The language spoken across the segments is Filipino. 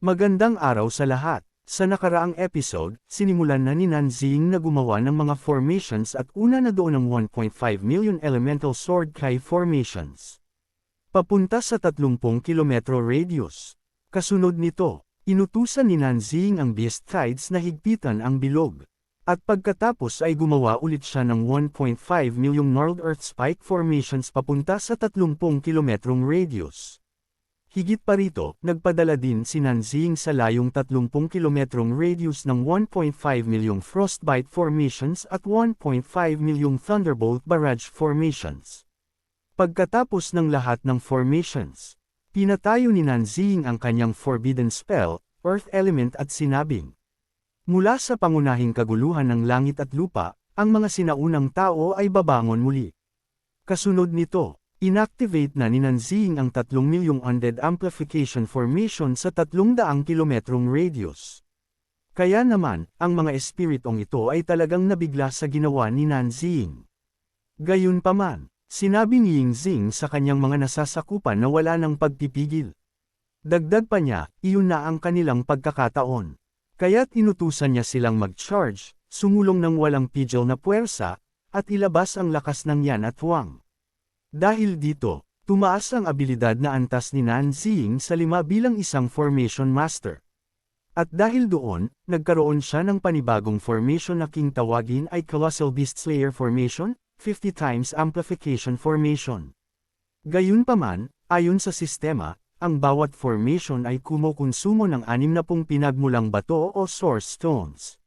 Magandang araw sa lahat. Sa nakaraang episode, sinimulan na ni Nanzing na gumawa ng mga formations at una na doon ang 1.5 million elemental sword kai formations. Papunta sa 30 kilometro radius. Kasunod nito, inutusan ni Nanzing ang Beast Tides na higpitan ang bilog. At pagkatapos ay gumawa ulit siya ng 1.5 million North Earth Spike formations papunta sa 30 kilometrong radius. Higit pa rito, nagpadala din si Nanzing sa layong 30 kilometrong radius ng 1.5 milyong frostbite formations at 1.5 milyong thunderbolt barrage formations. Pagkatapos ng lahat ng formations, pinatayo ni Nanzing ang kanyang forbidden spell, earth element at sinabing, Mula sa pangunahing kaguluhan ng langit at lupa, ang mga sinaunang tao ay babangon muli. Kasunod nito, Inactivate na ni Nanzing ang 3 milyong undead amplification formation sa 300 kilometrong radius. Kaya naman, ang mga espiritong ito ay talagang nabigla sa ginawa ni Nanzing. Gayunpaman, sinabi ni Yingzing sa kanyang mga nasasakupan na wala ng pagpipigil. Dagdag pa niya, iyon na ang kanilang pagkakataon. Kaya't inutusan niya silang mag-charge, sumulong ng walang pigil na puwersa, at ilabas ang lakas ng yan at huwang. Dahil dito, tumaas ang abilidad na antas ni Nanzing sa lima bilang isang formation master. At dahil doon, nagkaroon siya ng panibagong formation na king tawagin ay Colossal Beast Slayer Formation, 50 times Amplification Formation. Gayunpaman, ayon sa sistema, ang bawat formation ay kumukonsumo ng anim na pong pinagmulang bato o source stones.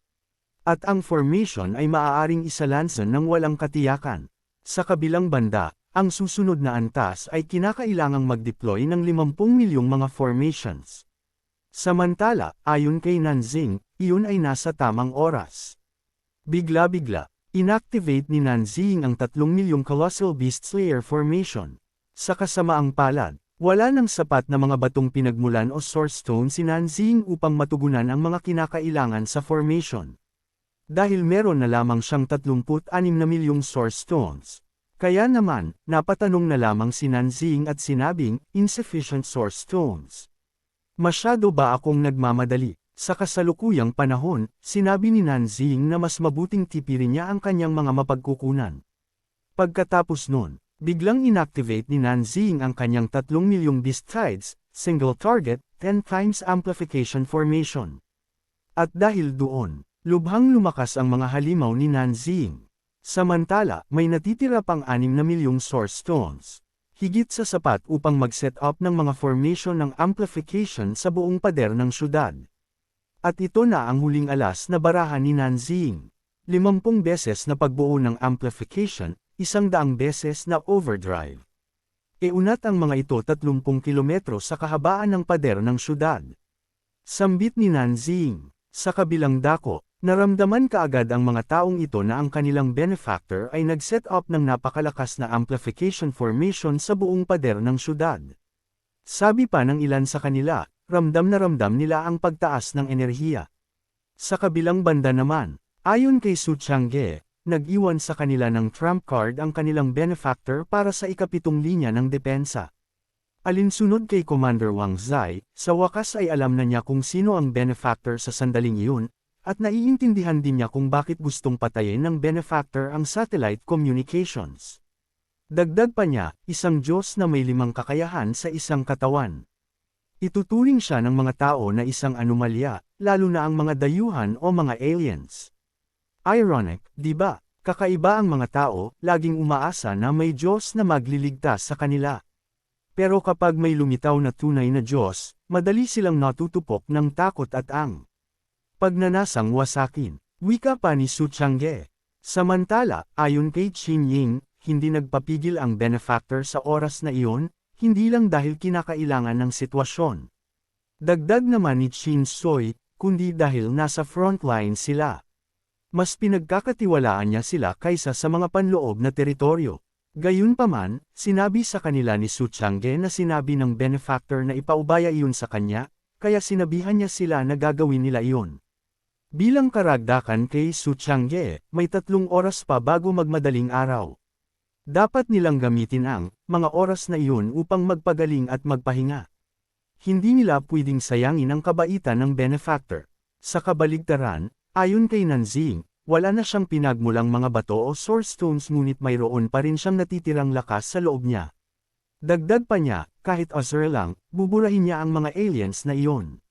At ang formation ay maaaring isalansan ng walang katiyakan. Sa kabilang banda, ang susunod na antas ay kinakailangang mag-deploy ng 50 milyong mga formations. Samantala, ayon kay Nanzing, iyon ay nasa tamang oras. Bigla-bigla, inactivate ni Nanzing ang 3 milyong Colossal Beast Slayer formation. Sa kasamaang palad, wala nang sapat na mga batong pinagmulan o source stone si Nanzing upang matugunan ang mga kinakailangan sa formation. Dahil meron na lamang siyang 36 na milyong source stones, kaya naman, napatanong na lamang si Nanzing at sinabing, insufficient source stones. Masyado ba akong nagmamadali? Sa kasalukuyang panahon, sinabi ni Nanzing na mas mabuting tipirin niya ang kanyang mga mapagkukunan. Pagkatapos nun, biglang inactivate ni Nanzing ang kanyang 3 milyong beast tides, single target, 10 times amplification formation. At dahil doon, lubhang lumakas ang mga halimaw ni Nanzing. Samantala, may natitira pang 6 na milyong source stones. Higit sa sapat upang mag-set up ng mga formation ng amplification sa buong pader ng syudad. At ito na ang huling alas na barahan ni Nanzing. 50 beses na pagbuo ng amplification, isang daang beses na overdrive. Iunat ang mga ito 30 kilometro sa kahabaan ng pader ng syudad. Sambit ni Nanzing, sa kabilang dako, Naramdaman kaagad ang mga taong ito na ang kanilang benefactor ay nag-set up ng napakalakas na amplification formation sa buong pader ng syudad. Sabi pa ng ilan sa kanila, ramdam na ramdam nila ang pagtaas ng enerhiya. Sa kabilang banda naman, ayon kay Su Changge, nag-iwan sa kanila ng trump card ang kanilang benefactor para sa ikapitong linya ng depensa. Alinsunod kay Commander Wang Zai, sa wakas ay alam na niya kung sino ang benefactor sa sandaling iyon, at naiintindihan din niya kung bakit gustong patayin ng benefactor ang satellite communications. Dagdag pa niya, isang Diyos na may limang kakayahan sa isang katawan. Ituturing siya ng mga tao na isang anomalya, lalo na ang mga dayuhan o mga aliens. Ironic, di ba? Kakaiba ang mga tao, laging umaasa na may Diyos na magliligtas sa kanila. Pero kapag may lumitaw na tunay na Diyos, madali silang natutupok ng takot at ang Pagnanasang wasakin. Wika pa ni Su Changge. Samantala, ayon kay Qin Ying, hindi nagpapigil ang benefactor sa oras na iyon, hindi lang dahil kinakailangan ng sitwasyon. Dagdag naman ni Qin Soy, kundi dahil nasa frontline sila. Mas pinagkakatiwalaan niya sila kaysa sa mga panloob na teritoryo. Gayunpaman, sinabi sa kanila ni Su Changge na sinabi ng benefactor na ipaubaya iyon sa kanya, kaya sinabihan niya sila na gagawin nila iyon. Bilang karagdakan kay Su Changye, may tatlong oras pa bago magmadaling araw. Dapat nilang gamitin ang mga oras na iyon upang magpagaling at magpahinga. hindi nila pwedeng sayangin ang kabaitan ng benefactor. Sa kabaligtaran, ayon kay Nanzing, wala na siyang pinagmulang mga bato o source stones ngunit mayroon pa rin siyang natitirang lakas sa loob niya. Dagdag pa niya, kahit Azur lang, buburahin niya ang mga aliens na iyon.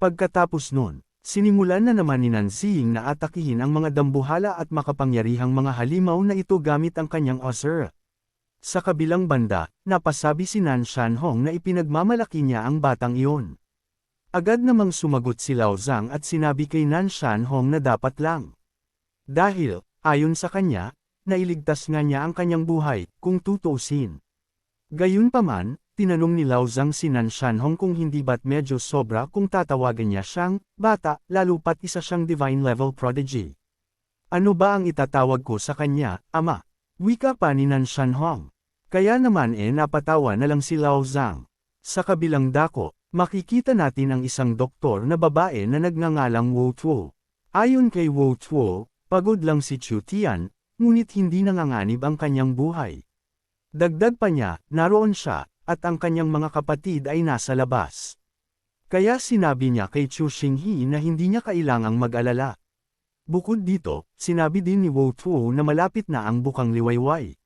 Pagkatapos nun, sinimulan na naman ni Nanzing na atakihin ang mga dambuhala at makapangyarihang mga halimaw na ito gamit ang kanyang Azur. Sa kabilang banda, napasabi si Nan Shanhong na ipinagmamalaki niya ang batang iyon. Agad namang sumagot si Lao Zhang at sinabi kay Nan Shanhong na dapat lang. Dahil, ayon sa kanya, nailigtas nga niya ang kanyang buhay, kung tutuusin. Gayunpaman, tinanong ni Lao Zhang si Nan Shanhong kung hindi ba't medyo sobra kung tatawagan niya siyang, bata, lalo pat isa siyang divine level prodigy. Ano ba ang itatawag ko sa kanya, ama? Wika pa ni Nan Shanhong. Kaya naman eh napatawa na lang si Lao Zhang. Sa kabilang dako, makikita natin ang isang doktor na babae na nagngangalang Wu Tuo. Ayon kay Wu Tuo, pagod lang si Chu Tian, ngunit hindi nanganganib ang kanyang buhay. Dagdag pa niya, naroon siya, at ang kanyang mga kapatid ay nasa labas. Kaya sinabi niya kay Chu Xinghi na hindi niya kailangang mag-alala. Bukod dito, sinabi din ni Wu Tuo na malapit na ang bukang liwayway.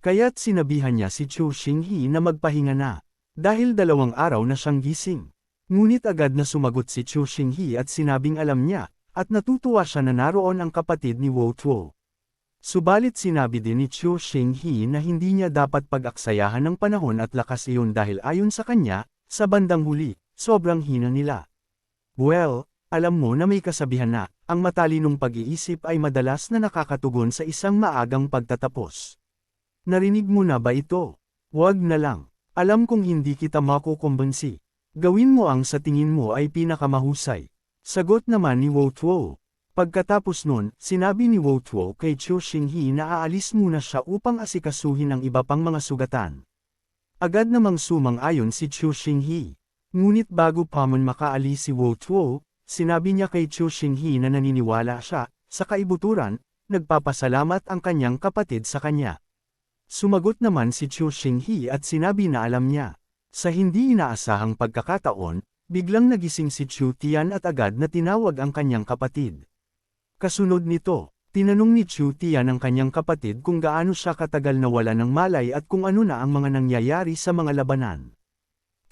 Kaya't sinabihan niya si Chu Xinghi na magpahinga na, dahil dalawang araw na siyang gising. Ngunit agad na sumagot si Chu Xinghi at sinabing alam niya, at natutuwa siya na naroon ang kapatid ni Wu Tuo. Subalit sinabi din ni Chu Xinghi na hindi niya dapat pag-aksayahan ng panahon at lakas iyon dahil ayon sa kanya, sa bandang huli, sobrang hina nila. Well, alam mo na may kasabihan na, ang matalinong pag-iisip ay madalas na nakakatugon sa isang maagang pagtatapos. Narinig mo na ba ito? Huwag na lang. Alam kong hindi kita makukumbansi. Gawin mo ang sa tingin mo ay pinakamahusay. Sagot naman ni Wo Tuo. Pagkatapos nun, sinabi ni Wo Tuo kay Chu Xinghi na aalis muna siya upang asikasuhin ang iba pang mga sugatan. Agad namang sumang-ayon si Chu Xinghi. Ngunit bago pa man makaalis si Wo Tuo, Sinabi niya kay Chu Xinghi na naniniwala siya, sa kaibuturan, nagpapasalamat ang kanyang kapatid sa kanya. Sumagot naman si Chu Xinghi at sinabi na alam niya. Sa hindi inaasahang pagkakataon, biglang nagising si Chu Tian at agad na tinawag ang kanyang kapatid. Kasunod nito, tinanong ni Chu Tian ang kanyang kapatid kung gaano siya katagal na wala ng malay at kung ano na ang mga nangyayari sa mga labanan.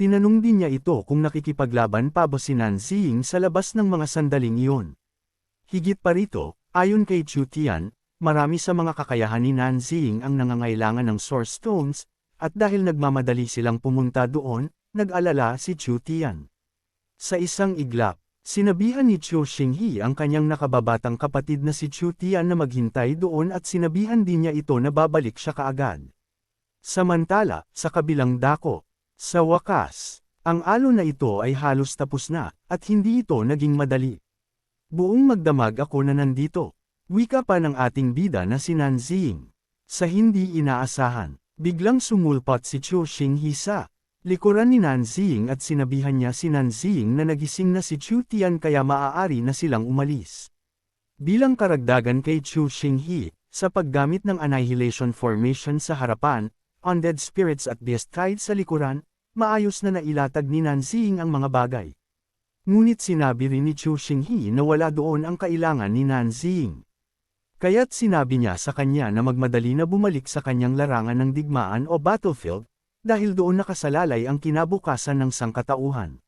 Tinanong din niya ito kung nakikipaglaban pa ba si Nanzing sa labas ng mga sandaling iyon. Higit pa rito, ayon kay Chu Tian, marami sa mga kakayahan ni Nanzing ang nangangailangan ng source stones, at dahil nagmamadali silang pumunta doon, nag-alala si Chu Tian. Sa isang iglap, sinabihan ni Chu Xinghi ang kanyang nakababatang kapatid na si Chu Tian na maghintay doon at sinabihan din niya ito na babalik siya kaagad. Samantala, sa kabilang dako, sa wakas, ang alon na ito ay halos tapos na, at hindi ito naging madali. Buong magdamag ako na nandito. Wika pa ng ating bida na si Nanzing. Sa hindi inaasahan, biglang sumulpat si Chu Xinghi sa likuran ni Nanzing at sinabihan niya si Nanzing na nagising na si Chu Tian kaya maaari na silang umalis. Bilang karagdagan kay Chu Xinghi, sa paggamit ng Annihilation Formation sa harapan, undead spirits at beast tide sa likuran, maayos na nailatag ni Nanzing ang mga bagay. Ngunit sinabi rin ni Chu Xinghi na wala doon ang kailangan ni Nanzing. Kaya't sinabi niya sa kanya na magmadali na bumalik sa kanyang larangan ng digmaan o battlefield, dahil doon nakasalalay ang kinabukasan ng sangkatauhan.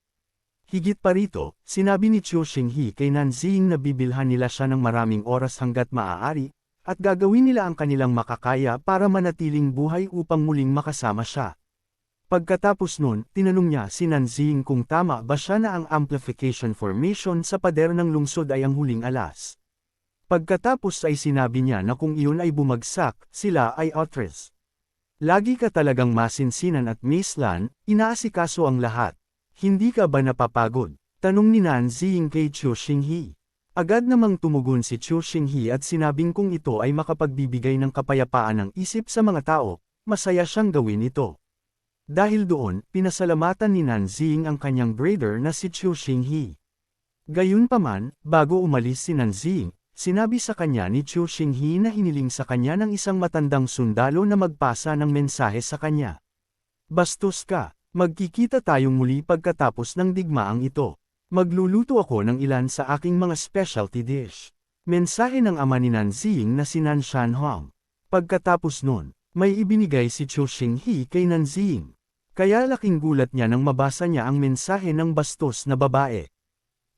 Higit pa rito, sinabi ni Chu Xinghi kay Nanzing na bibilhan nila siya ng maraming oras hanggat maaari, at gagawin nila ang kanilang makakaya para manatiling buhay upang muling makasama siya. Pagkatapos nun, tinanong niya si Nanzing kung tama ba siya na ang amplification formation sa pader ng lungsod ay ang huling alas. Pagkatapos ay sinabi niya na kung iyon ay bumagsak, sila ay outres. Lagi ka talagang masinsinan at mislan, inaasikaso ang lahat. Hindi ka ba napapagod? Tanong ni Nanzing kay Chu Xinghi. Agad namang tumugon si Chu Xinghi at sinabing kung ito ay makapagbibigay ng kapayapaan ng isip sa mga tao, masaya siyang gawin ito. Dahil doon, pinasalamatan ni Nanzing ang kanyang brother na si Chu Xinghi. Gayunpaman, bago umalis si Nanzing, sinabi sa kanya ni Chu Xinghi na hiniling sa kanya ng isang matandang sundalo na magpasa ng mensahe sa kanya. Bastos ka, Magkikita tayong muli pagkatapos ng digmaang ito. Magluluto ako ng ilan sa aking mga specialty dish. Mensahe ng ama ni Nanzing na si Nan Shanhuang. Pagkatapos nun, may ibinigay si Chu Xinghi kay Nanzing. Kaya laking gulat niya nang mabasa niya ang mensahe ng bastos na babae.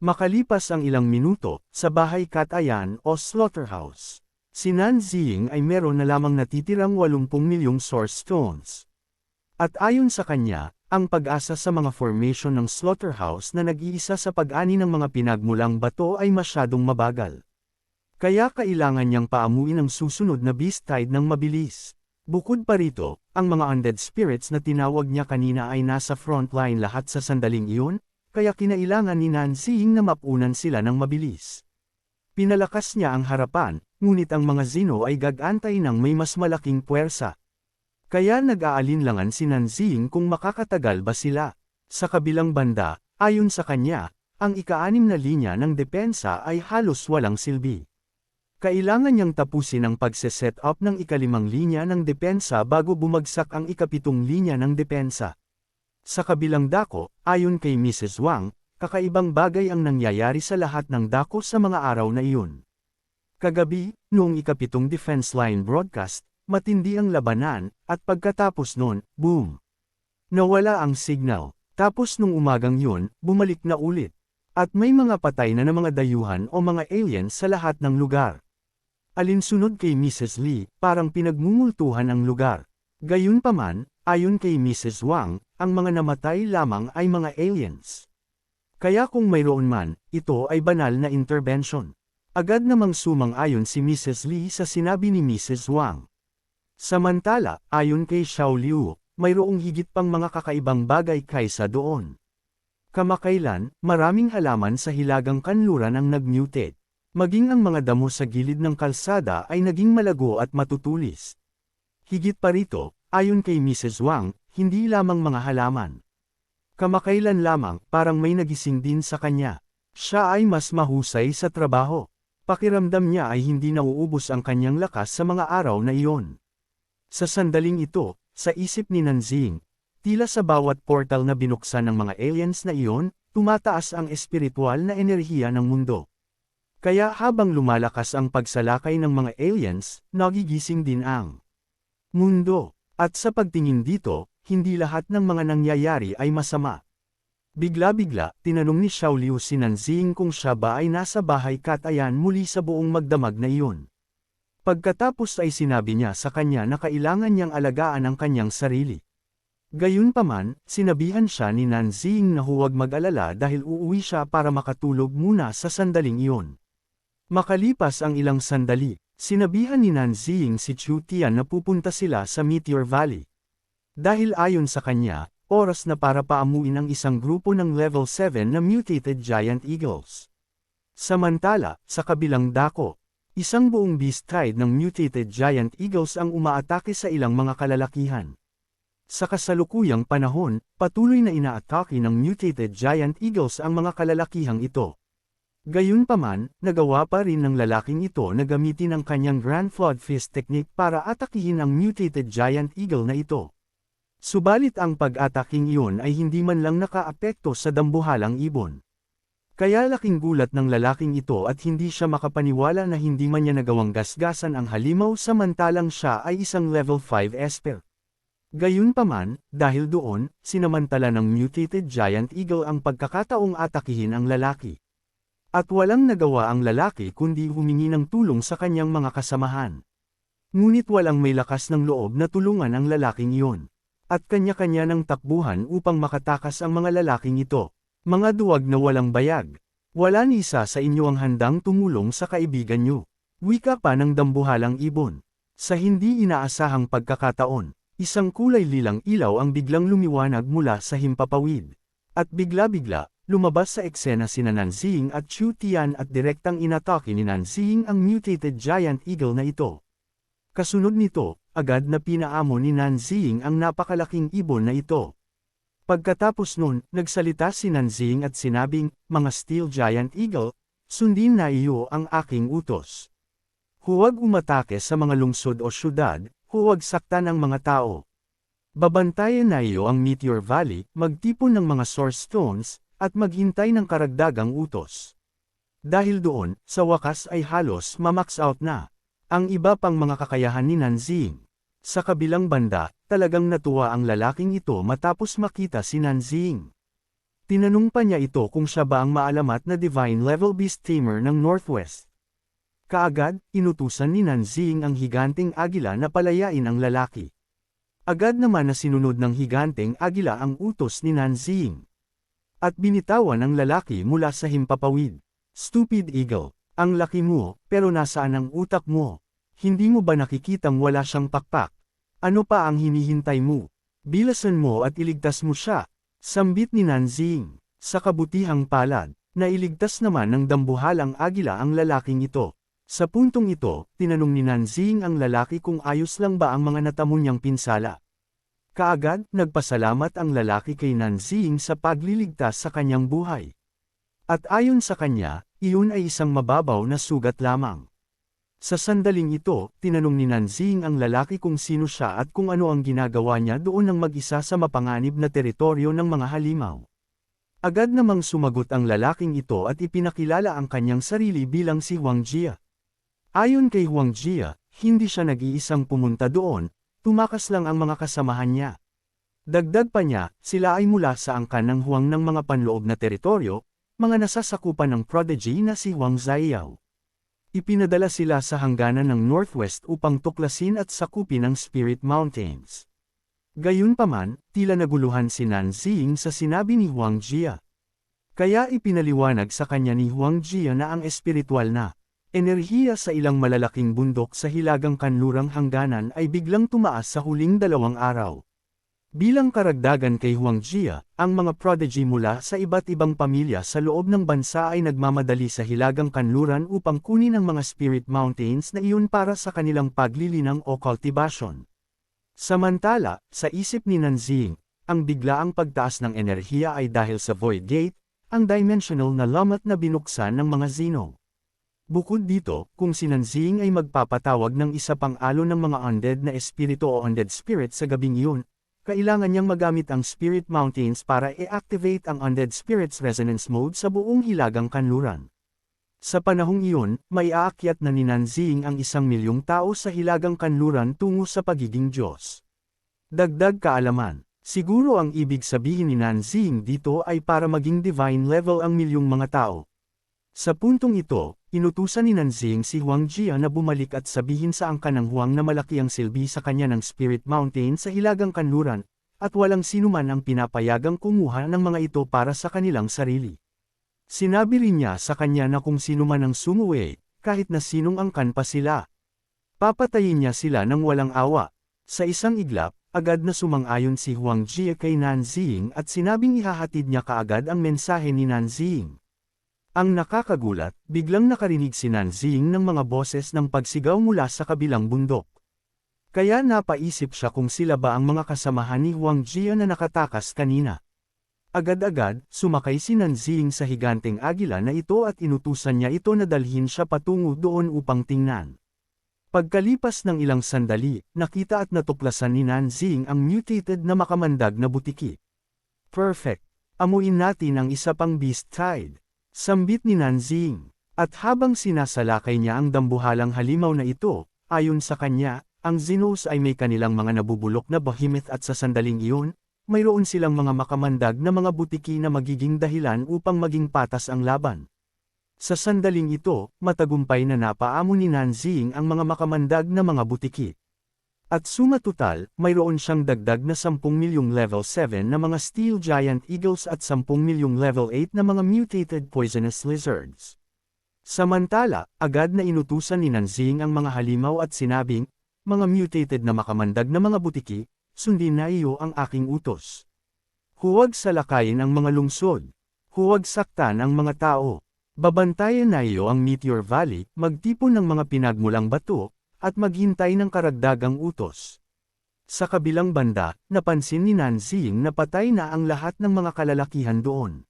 Makalipas ang ilang minuto, sa bahay katayan o slaughterhouse, si Nanzing ay meron na lamang natitirang 80 milyong source stones. At ayon sa kanya, ang pag-asa sa mga formation ng slaughterhouse na nag-iisa sa pag-ani ng mga pinagmulang bato ay masyadong mabagal. Kaya kailangan niyang paamuin ang susunod na beast tide ng mabilis. Bukod pa rito, ang mga undead spirits na tinawag niya kanina ay nasa frontline lahat sa sandaling iyon, kaya kinailangan ni Nancying na mapunan sila ng mabilis. Pinalakas niya ang harapan, ngunit ang mga Zino ay gagantay ng may mas malaking puwersa. Kaya nag-aalinlangan si Nanzing kung makakatagal ba sila. Sa kabilang banda, ayon sa kanya, ang ika-anim na linya ng depensa ay halos walang silbi. Kailangan niyang tapusin ang pagse-set up ng ikalimang linya ng depensa bago bumagsak ang ikapitong linya ng depensa. Sa kabilang dako, ayon kay Mrs. Wang, kakaibang bagay ang nangyayari sa lahat ng dako sa mga araw na iyon. Kagabi, noong ikapitong defense line broadcast, Matindi ang labanan, at pagkatapos nun, boom! Nawala ang signal, tapos nung umagang yun, bumalik na ulit. At may mga patay na na mga dayuhan o mga aliens sa lahat ng lugar. Alinsunod kay Mrs. Lee, parang pinagmumultuhan ang lugar. Gayunpaman, ayon kay Mrs. Wang, ang mga namatay lamang ay mga aliens. Kaya kung mayroon man, ito ay banal na intervention. Agad namang sumang-ayon si Mrs. Lee sa sinabi ni Mrs. Wang. Samantala, ayon kay Xiao Liu, mayroong higit pang mga kakaibang bagay kaysa doon. Kamakailan, maraming halaman sa hilagang kanluran ang nag-mutate. Maging ang mga damo sa gilid ng kalsada ay naging malago at matutulis. Higit pa rito, ayon kay Mrs. Wang, hindi lamang mga halaman. Kamakailan lamang, parang may nagising din sa kanya. Siya ay mas mahusay sa trabaho. Pakiramdam niya ay hindi nauubos ang kanyang lakas sa mga araw na iyon. Sa sandaling ito, sa isip ni Nanzing, tila sa bawat portal na binuksan ng mga aliens na iyon, tumataas ang espiritual na enerhiya ng mundo. Kaya habang lumalakas ang pagsalakay ng mga aliens, nagigising din ang mundo. At sa pagtingin dito, hindi lahat ng mga nangyayari ay masama. Bigla-bigla, tinanong ni Xiao Liu si Nanzing kung siya ba ay nasa bahay katayan muli sa buong magdamag na iyon. Pagkatapos ay sinabi niya sa kanya na kailangan niyang alagaan ang kanyang sarili. Gayunpaman, sinabihan siya ni Nanzing na huwag mag-alala dahil uuwi siya para makatulog muna sa sandaling iyon. Makalipas ang ilang sandali, sinabihan ni Nanzing si Chu Tian na pupunta sila sa Meteor Valley. Dahil ayon sa kanya, oras na para paamuin ang isang grupo ng level 7 na mutated giant eagles. Samantala, sa kabilang dako, Isang buong beast tide ng mutated giant eagles ang umaatake sa ilang mga kalalakihan. Sa kasalukuyang panahon, patuloy na inaatake ng mutated giant eagles ang mga kalalakihang ito. Gayunpaman, nagawa pa rin ng lalaking ito na gamitin ang kanyang Grand Flood Fist technique para atakihin ang mutated giant eagle na ito. Subalit ang pag-ataking iyon ay hindi man lang nakaapekto sa dambuhalang ibon. Kaya laking gulat ng lalaking ito at hindi siya makapaniwala na hindi man niya nagawang gasgasan ang halimaw samantalang siya ay isang level 5 esper. Gayunpaman, dahil doon, sinamantala ng mutated giant eagle ang pagkakataong atakihin ang lalaki. At walang nagawa ang lalaki kundi humingi ng tulong sa kanyang mga kasamahan. Ngunit walang may lakas ng loob na tulungan ang lalaking iyon. At kanya-kanya ng takbuhan upang makatakas ang mga lalaking ito. Mga duwag na walang bayag. Wala ni isa sa inyo ang handang tumulong sa kaibigan nyo. Wika pa ng dambuhalang ibon. Sa hindi inaasahang pagkakataon, isang kulay lilang ilaw ang biglang lumiwanag mula sa himpapawid. At bigla-bigla, lumabas sa eksena si Nanzing at Chu Tian at direktang inatake ni Nanzing ang mutated giant eagle na ito. Kasunod nito, agad na pinaamo ni Nanzing ang napakalaking ibon na ito. Pagkatapos nun, nagsalita si Nanzing at sinabing, mga steel giant eagle, sundin na iyo ang aking utos. Huwag umatake sa mga lungsod o syudad, huwag saktan ang mga tao. Babantayan na iyo ang Meteor Valley, magtipon ng mga source stones, at maghintay ng karagdagang utos. Dahil doon, sa wakas ay halos mamax out na. Ang iba pang mga kakayahan ni Nanzing. Sa kabilang banda, talagang natuwa ang lalaking ito matapos makita si Nanzing. Tinanong pa niya ito kung siya ba ang maalamat na Divine Level Beast Tamer ng Northwest. Kaagad, inutusan ni Nanzing ang higanting agila na palayain ang lalaki. Agad naman na sinunod ng higanteng agila ang utos ni Nanzing. At binitawan ang lalaki mula sa himpapawid. Stupid eagle, ang laki mo, pero nasaan ang utak mo? Hindi mo ba nakikitang wala siyang pakpak? Ano pa ang hinihintay mo? Bilasan mo at iligtas mo siya. Sambit ni Nanzing. Sa kabutihang palad, nailigtas naman ng dambuhalang agila ang lalaking ito. Sa puntong ito, tinanong ni Nanzing ang lalaki kung ayos lang ba ang mga natamo niyang pinsala. Kaagad, nagpasalamat ang lalaki kay Nanzing sa pagliligtas sa kanyang buhay. At ayon sa kanya, iyon ay isang mababaw na sugat lamang. Sa sandaling ito, tinanong ni Nanzing ang lalaki kung sino siya at kung ano ang ginagawa niya doon ng mag-isa sa mapanganib na teritoryo ng mga halimaw. Agad namang sumagot ang lalaking ito at ipinakilala ang kanyang sarili bilang si Huang Jia. Ayon kay Huang Jia, hindi siya nag-iisang pumunta doon, tumakas lang ang mga kasamahan niya. Dagdag pa niya, sila ay mula sa angkan ng Huang ng mga panloob na teritoryo, mga nasasakupan ng prodigy na si Huang Zaiao. Ipinadala sila sa hangganan ng Northwest upang tuklasin at sakupin ang Spirit Mountains. Gayunpaman, tila naguluhan si Nanzing sa sinabi ni Huang Jia. Kaya ipinaliwanag sa kanya ni Huang Jia na ang espiritual na, Enerhiya sa ilang malalaking bundok sa hilagang kanlurang hangganan ay biglang tumaas sa huling dalawang araw. Bilang karagdagan kay Huang Jia, ang mga prodigy mula sa iba't ibang pamilya sa loob ng bansa ay nagmamadali sa hilagang kanluran upang kunin ang mga spirit mountains na iyon para sa kanilang paglilinang o cultivation. Samantala, sa isip ni Nanzing, ang biglaang pagtaas ng enerhiya ay dahil sa Void Gate, ang dimensional na lamat na binuksan ng mga Zeno. Bukod dito, kung si Nanzing ay magpapatawag ng isa pang alo ng mga undead na espiritu o undead spirit sa gabing iyon, kailangan niyang magamit ang Spirit Mountains para i-activate ang Undead Spirits Resonance Mode sa buong hilagang kanluran. Sa panahong iyon, may aakyat na ni Nanzing ang isang milyong tao sa hilagang kanluran tungo sa pagiging Diyos. Dagdag kaalaman, siguro ang ibig sabihin ni Nanzing dito ay para maging divine level ang milyong mga tao. Sa puntong ito, inutusan ni Nanzing si Huang Jia na bumalik at sabihin sa angka ng Huang na malaki ang silbi sa kanya ng Spirit Mountain sa hilagang kanluran, at walang sinuman ang pinapayagang kumuha ng mga ito para sa kanilang sarili. Sinabi rin niya sa kanya na kung sino man ang sumuwi, kahit na sinong angkan pa sila. Papatayin niya sila ng walang awa. Sa isang iglap, agad na sumang-ayon si Huang Jia kay Nanzing at sinabing ihahatid niya kaagad ang mensahe ni Nanzing. Ang nakakagulat, biglang nakarinig si Nanzing ng mga boses ng pagsigaw mula sa kabilang bundok. Kaya napaisip siya kung sila ba ang mga kasamahan ni Huang Jia na nakatakas kanina. Agad-agad, sumakay si Nanzing sa higanteng agila na ito at inutusan niya ito na dalhin siya patungo doon upang tingnan. Pagkalipas ng ilang sandali, nakita at natuklasan ni Nanzing ang mutated na makamandag na butiki. Perfect! Amuin natin ang isa pang beast tide. Sambit ni Nanzing. At habang sinasalakay niya ang dambuhalang halimaw na ito, ayon sa kanya, ang Xenos ay may kanilang mga nabubulok na behemoth at sa sandaling iyon, mayroon silang mga makamandag na mga butiki na magiging dahilan upang maging patas ang laban. Sa sandaling ito, matagumpay na napaamo ni Nanzing ang mga makamandag na mga butiki. At suma total, mayroon siyang dagdag na 10 milyong level 7 na mga Steel Giant Eagles at 10 milyong level 8 na mga mutated poisonous lizards. Samantala, agad na inutusan ni Nanzing ang mga halimaw at sinabing, mga mutated na makamandag na mga butiki, sundin na iyo ang aking utos. Huwag salakayin ang mga lungsod. Huwag saktan ang mga tao. Babantayan na iyo ang Meteor Valley, magtipon ng mga pinagmulang bato, at maghintay ng karagdagang utos. Sa kabilang banda, napansin ni Nanzing na patay na ang lahat ng mga kalalakihan doon.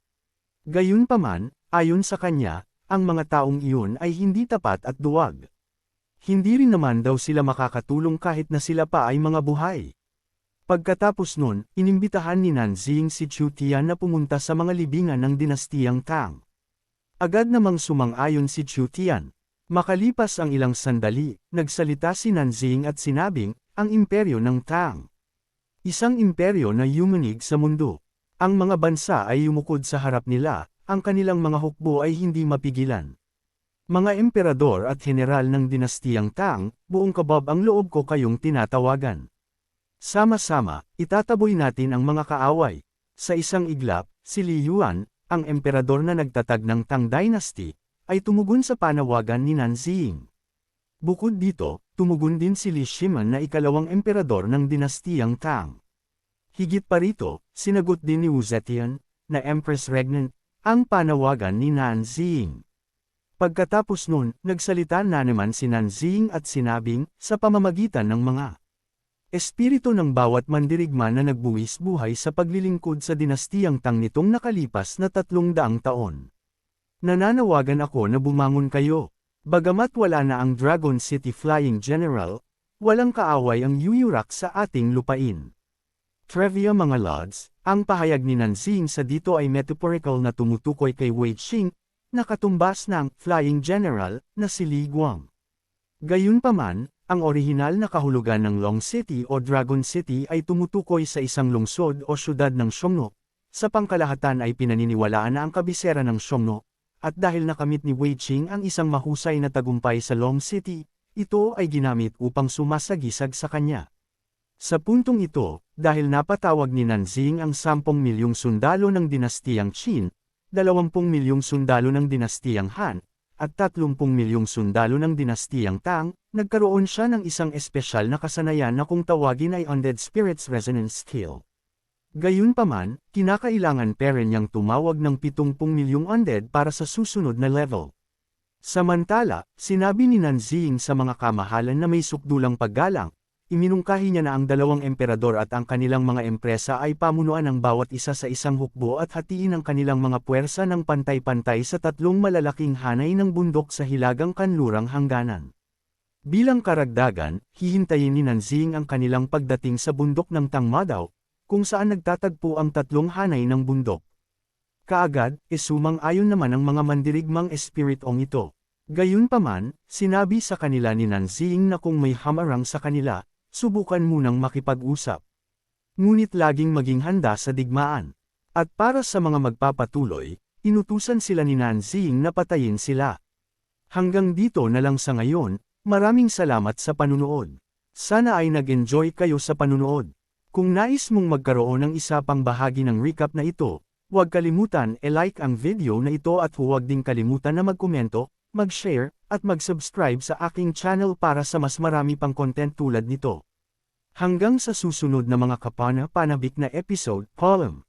Gayunpaman, ayon sa kanya, ang mga taong iyon ay hindi tapat at duwag. Hindi rin naman daw sila makakatulong kahit na sila pa ay mga buhay. Pagkatapos nun, inimbitahan ni Nanzing si Chu Tian na pumunta sa mga libingan ng dinastiyang Tang. Agad namang sumang-ayon si Chu Tian. Makalipas ang ilang sandali, nagsalita si Nanzing at sinabing, ang imperyo ng Tang. Isang imperyo na yumanig sa mundo. Ang mga bansa ay yumukod sa harap nila, ang kanilang mga hukbo ay hindi mapigilan. Mga emperador at general ng dinastiyang Tang, buong kabab ang loob ko kayong tinatawagan. Sama-sama, itataboy natin ang mga kaaway. Sa isang iglap, si Li Yuan, ang emperador na nagtatag ng Tang Dynasty, ay tumugon sa panawagan ni Nanzing. Bukod dito, tumugon din si Li Shiman na ikalawang emperador ng dinastiyang Tang. Higit pa rito, sinagot din ni Wu Zetian, na Empress Regnant, ang panawagan ni Nanzing. Pagkatapos nun, nagsalita na naman si Nanzing at sinabing, sa pamamagitan ng mga Espiritu ng bawat mandirigma na nagbuwis buhay sa paglilingkod sa dinastiyang Tang nitong nakalipas na tatlong daang taon. Nananawagan ako na bumangon kayo. Bagamat wala na ang Dragon City Flying General, walang kaaway ang Yuyurak sa ating lupain. Trivia mga lods, ang pahayag ni Nanzing sa dito ay metaphorical na tumutukoy kay Wei Qing, na katumbas ng Flying General na si Li Guang. Gayunpaman, ang orihinal na kahulugan ng Long City o Dragon City ay tumutukoy sa isang lungsod o syudad ng Xiongnu. Sa pangkalahatan ay pinaniniwalaan na ang kabisera ng Xiongnu, at dahil nakamit ni Wei Qing ang isang mahusay na tagumpay sa Long City, ito ay ginamit upang sumasagisag sa kanya. Sa puntong ito, dahil napatawag ni Nanzing ang 10 milyong sundalo ng dinastiyang Qin, 20 milyong sundalo ng dinastiyang Han, at 30 milyong sundalo ng dinastiyang Tang, nagkaroon siya ng isang espesyal na kasanayan na kung tawagin ay Undead Spirits Resonance Skill. Gayunpaman, kinakailangan pa rin niyang tumawag ng 70 milyong undead para sa susunod na level. Samantala, sinabi ni Nanzing sa mga kamahalan na may sukdulang paggalang, Iminungkahi niya na ang dalawang emperador at ang kanilang mga empresa ay pamunuan ng bawat isa sa isang hukbo at hatiin ang kanilang mga puwersa ng pantay-pantay sa tatlong malalaking hanay ng bundok sa hilagang kanlurang hangganan. Bilang karagdagan, hihintayin ni Nanzing ang kanilang pagdating sa bundok ng Tangmadaw, kung saan nagtatagpo ang tatlong hanay ng bundok. Kaagad, isumang ayon naman ang mga mandirigmang espiritong ito. Gayunpaman, sinabi sa kanila ni Nanzing na kung may hamarang sa kanila, subukan munang makipag-usap. Ngunit laging maging handa sa digmaan. At para sa mga magpapatuloy, inutusan sila ni Nanzing na patayin sila. Hanggang dito na lang sa ngayon, maraming salamat sa panunood. Sana ay nag-enjoy kayo sa panunood. Kung nais mong magkaroon ng isa pang bahagi ng recap na ito, huwag kalimutan e-like ang video na ito at huwag ding kalimutan na magkomento, mag-share, at mag-subscribe sa aking channel para sa mas marami pang content tulad nito. Hanggang sa susunod na mga kapana-panabik na episode, column.